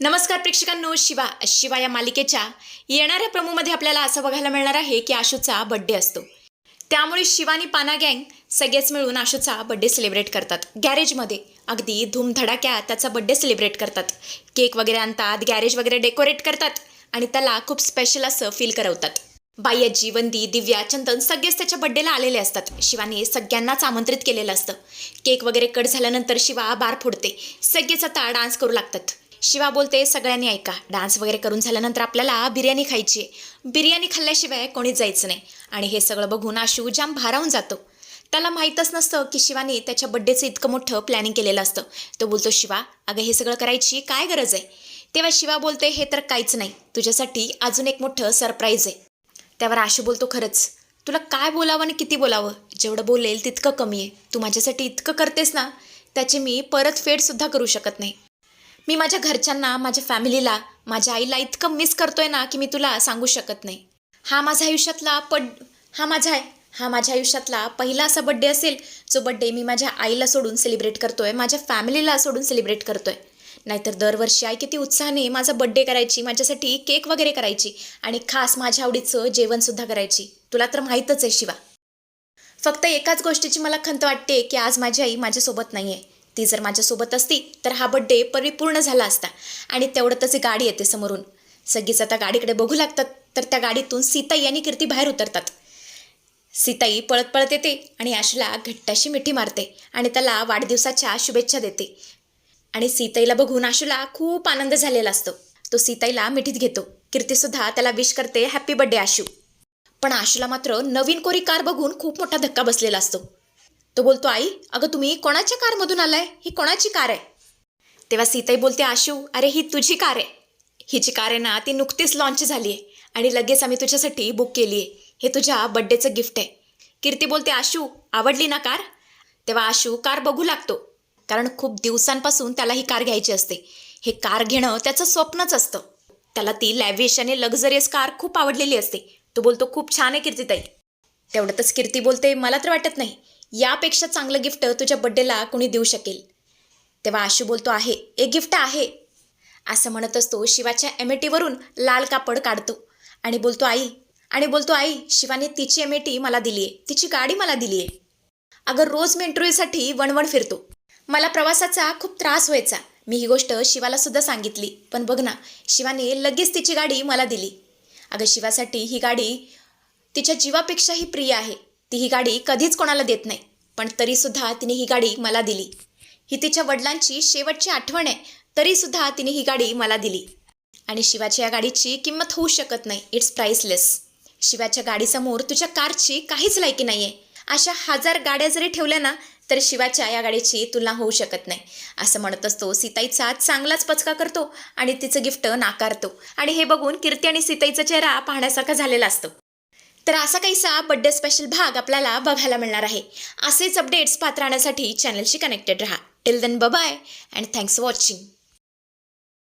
नमस्कार प्रेक्षकांनो शिवा शिवा या मालिकेच्या येणाऱ्या प्रमोमध्ये आपल्याला असं बघायला मिळणार आहे की आशूचा बड्डे असतो. त्यामुळे शिवानी पाना गँग सगळेच मिळून आशूचा बड्डे सेलिब्रेट करतात. गॅरेजमध्ये अगदी धूमधडाक्यात त्याचा बड्डे सेलिब्रेट करतात. केक वगैरे आणतात गॅरेज वगैरे डेकोरेट करतात आणि त्याला खूप स्पेशल असं फील करवतात. बाई आजी वंदी दिव्या चंदन सगळेच त्याच्या बड्डेला आलेले असतात. शिवाने सगळ्यांनाच आमंत्रित केलेलं असतं. केक वगैरे कट झाल्यानंतर शिवा बार फोडते. सगळेच आता डान्स करू लागतात. शिवा बोलते सगळ्यांनी ऐका डान्स वगैरे करून झाल्यानंतर आपल्याला बिर्याणी खायची आहे. बिर्याणी खाल्ल्याशिवाय कोणीच जायचं नाही. आणि हे सगळं बघून आशू जाम भारावून जातो. त्याला माहीतच नसतं की शिवाने त्याच्या बड्डेचं इतकं मोठं प्लॅनिंग केलेलं असतं. तो बोलतो शिवा अगं हे सगळं करायची काय गरज आहे? तेव्हा शिवा बोलते हे तर काहीच नाही. तुझ्यासाठी अजून एक मोठं सरप्राईज आहे. त्यावर आशू बोलतो खरंच. तुला काय बोलावं आणि किती बोलावं? जेवढं बोलेल तितकं कमी आहे. तू माझ्यासाठी इतकं करतेस ना त्याची मी परत फेडसुद्धा करू शकत नाही. मी माझ्या घरच्यांना माझ्या फॅमिलीला माझ्या आईला इतकं मिस करतोय ना की मी तुला सांगू शकत नाही. हा माझ्या आयुष्यातला पड हा माझा आहे. हा माझ्या आयुष्यातला पहिला असा बड्डे असेल जो बड्डे मी माझ्या आईला सोडून सेलिब्रेट करतोय माझ्या फॅमिलीला सोडून सेलिब्रेट करतोय. नाहीतर दरवर्षी आई किती उत्साहाने माझा बड्डे करायची माझ्यासाठी केक वगैरे करायची आणि खास माझ्या आवडीचं जेवणसुद्धा करायची. तुला तर माहीतच आहे शिवा. फक्त एकाच गोष्टीची मला खंत वाटते की आज माझी आई माझ्यासोबत नाही आहे ती जर माझ्यासोबत असती तर हा बड्डे परिपूर्ण झाला असता. आणि तेवढ्यातच एक गाडी येते समोरून. सगळीच आता गाडीकडे बघू लागतात तर त्या गाडीतून सीताई आणि कीर्ती बाहेर उतरतात. सीताई पळत पळत येते आणि आशूला घट्टाशी मिठी मारते आणि त्याला वाढदिवसाच्या शुभेच्छा देते. आणि सीताईला बघून आशूला खूप आनंद झालेला असतो. तो सीताईला मिठीत घेतो. कीर्तीसुद्धा त्याला विश करते हॅपी बड्डे आशू. पण आशूला मात्र नवीन कोरी कार बघून खूप मोठा धक्का बसलेला असतो. तो बोलतो आई अगं तुम्ही कोणाच्या कारमधून आलाय? ही कोणाची कार आहे? तेव्हा सीताई बोलते आशू अरे ही तुझी कार आहे. हिची कार आहे ना ती नुकतीच लॉन्च झाली आहे आणि लगेच आम्ही तुझ्यासाठी बुक केली आहे. हे तुझ्या बड्डेचं गिफ्ट आहे. कीर्ती बोलते आशू आवडली ना कार? तेव्हा आशू कार बघू लागतो. कारण खूप दिवसांपासून त्याला ही कार घ्यायची असते. हे कार घेणं त्याचं स्वप्नच असतं. त्याला ती लॅव्हिश आणि लक्झरियस कार खूप आवडलेली असते. तो बोलतो खूप छान आहे कीर्तीताई. तेवढ्यातच कीर्ती बोलते मला तर वाटत नाही. यापेक्षा चांगलं गिफ्ट तुझ्या बड्डेला कोणी देऊ शकेल. तेव्हा आशू बोलतो आहे एक गिफ्ट आहे. असं म्हणत असतो शिवाच्या एमेटीवरून लाल कापड काढतो आणि बोलतो आई आणि बोलतो आई शिवाने तिची एमेटी मला दिली आहे तिची गाडी मला दिली आहे. अगं रोज मी इंटरव्ह्यूसाठी वणवण फिरतो. मला प्रवासाचा खूप त्रास व्हायचा. मी ही गोष्ट शिवाला सुद्धा सांगितली पण बघ ना शिवाने लगेच तिची गाडी मला दिली. अगं शिवासाठी ही गाडी तिच्या जीवापेक्षाही प्रिय आहे. ती ही गाडी कधीच कोणाला देत नाही. पण तरीसुद्धा तिने ही गाडी मला दिली. ही तिच्या वडिलांची शेवटची आठवण आहे. तरीसुद्धा तिने ही गाडी मला दिली. आणि शिवाच्या या गाडीची किंमत होऊ शकत नाही. इट्स प्राईसलेस शिवाच्या गाडीसमोर तुझ्या कारची काहीच लायकी नाही आहे अशा हजार गाड्या जरी ठेवल्या ना तर शिवाच्या या गाडीची तुलना होऊ शकत नाही. असं म्हणत असतो सीताईचा चांगलाच पचका करतो आणि तिचं गिफ्ट नाकारतो. आणि हे बघून कीर्ती आणि सीताईचा चेहरा पाहण्यासारखा झालेला असतो. तर असा काहीसा बड्डे स्पेशल भाग आपल्याला बघायला मिळणार आहे. असेच अपडेट्स पात्र राहण्यासाठी चॅनलशी कनेक्टेड राहा. Till then bye and thanks for watching